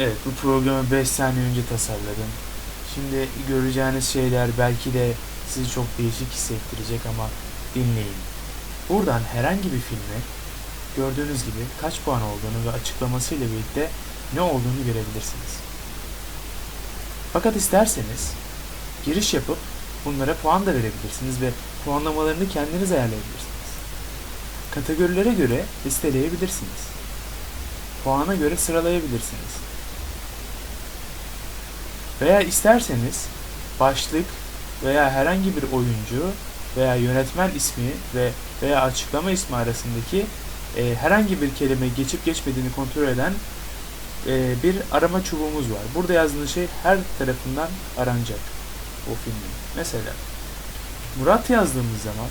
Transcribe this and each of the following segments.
Evet bu programı 5 saniye önce tasarladım. Şimdi göreceğiniz şeyler belki de sizi çok değişik hissettirecek ama dinleyin. Buradan herhangi bir filme gördüğünüz gibi kaç puan olduğunu ve açıklamasıyla birlikte ne olduğunu görebilirsiniz. Fakat isterseniz giriş yapıp bunlara puan da verebilirsiniz ve puanlamalarını kendiniz ayarlayabilirsiniz. Kategorilere göre listeleyebilirsiniz. Puana göre sıralayabilirsiniz. Veya isterseniz başlık veya herhangi bir oyuncu veya yönetmen ismi ve veya açıklama ismi arasındaki e, herhangi bir kelime geçip geçmediğini kontrol eden e, bir arama çubuğumuz var. Burada yazdığınız şey her tarafından aranacak o filmin. Mesela Murat yazdığımız zaman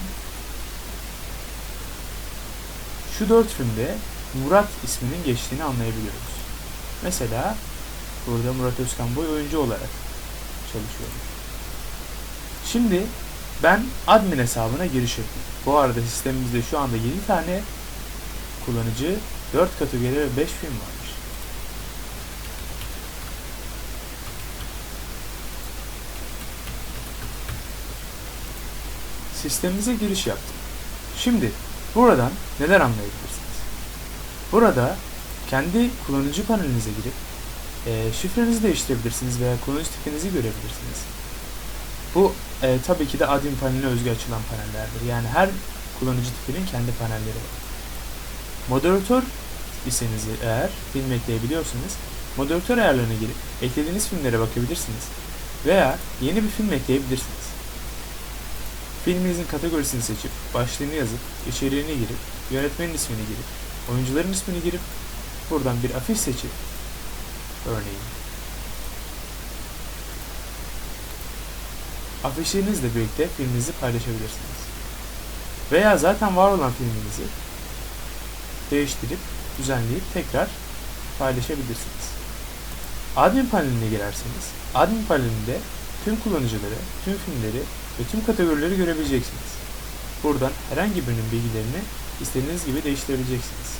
şu dört filmde Murat isminin geçtiğini anlayabiliyoruz. Mesela burada Murat Özkan Boy oyuncu olarak çalışıyormuş. Şimdi ben admin hesabına giriş yapayım. Bu arada sistemimizde şu anda 7 tane kullanıcı, 4 kategori ve 5 film varmış. Sistemimize giriş yaptım. Şimdi buradan neler anlayabilirsiniz? Burada kendi kullanıcı panelinize girip e, şifrenizi değiştirebilirsiniz veya kullanıcı tipinizi görebilirsiniz. Bu e, tabii ki de admin paneline özgü açılan panellerdir. Yani her kullanıcı tipinin kendi panelleri var. Moderatör iseniz eğer film ekleyebiliyorsanız moderatör ayarlarına girip eklediğiniz filmlere bakabilirsiniz. Veya yeni bir film ekleyebilirsiniz. Filminizin kategorisini seçip başlığını yazıp içeriğini girip yönetmenin ismini girip oyuncuların ismini girip buradan bir afiş seçip örneğin afişlerinizle birlikte filminizi paylaşabilirsiniz. Veya zaten var olan filminizi değiştirip, düzenleyip tekrar paylaşabilirsiniz. Admin paneline girerseniz, admin panelinde tüm kullanıcıları, tüm filmleri ve tüm kategorileri görebileceksiniz. Buradan herhangi birinin bilgilerini istediğiniz gibi değiştirebileceksiniz.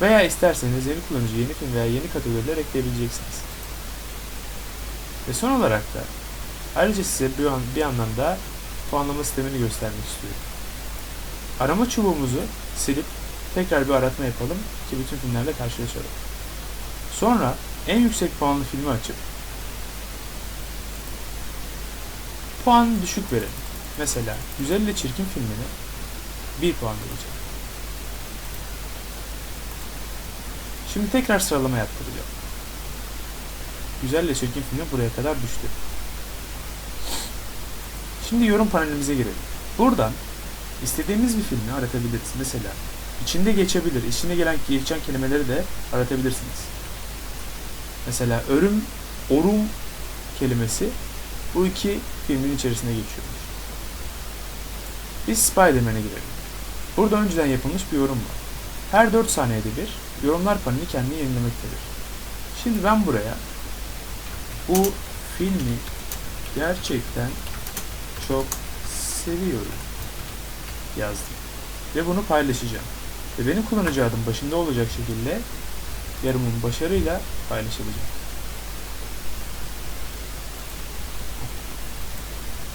Veya isterseniz yeni kullanıcı, yeni film veya yeni kategoriler ekleyebileceksiniz. Ve son olarak da ayrıca size bir, an, bir yandan da puanlama sistemini göstermek istiyorum. Arama çubuğumuzu silip tekrar bir aratma yapalım ki bütün filmlerle karşılaşalım. Sonra en yüksek puanlı filmi açıp puan düşük verelim. Mesela Güzel ile Çirkin filmine 1 puan vereceğim. Şimdi tekrar sıralama yaptıracağım. Güzel Çirkin filmi buraya kadar düştü. Şimdi yorum panelimize girelim. Buradan istediğimiz bir filmi aratabiliriz. Mesela içinde geçebilir, içine gelen geçen kelimeleri de aratabilirsiniz. Mesela örüm, orum kelimesi bu iki filmin içerisine geçiyormuş. Biz Spider-Man'e girelim. Burada önceden yapılmış bir yorum var. Her 4 saniyede bir yorumlar paneli kendini yenilemektedir. Şimdi ben buraya bu filmi gerçekten çok seviyorum yazdım. Ve bunu paylaşacağım. Ve benim kullanıcı adım başında olacak şekilde yarımın başarıyla paylaşılacak.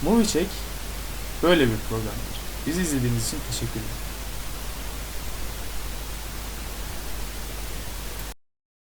MovieCheck böyle bir programdır. Bizi izlediğiniz için teşekkür ederim.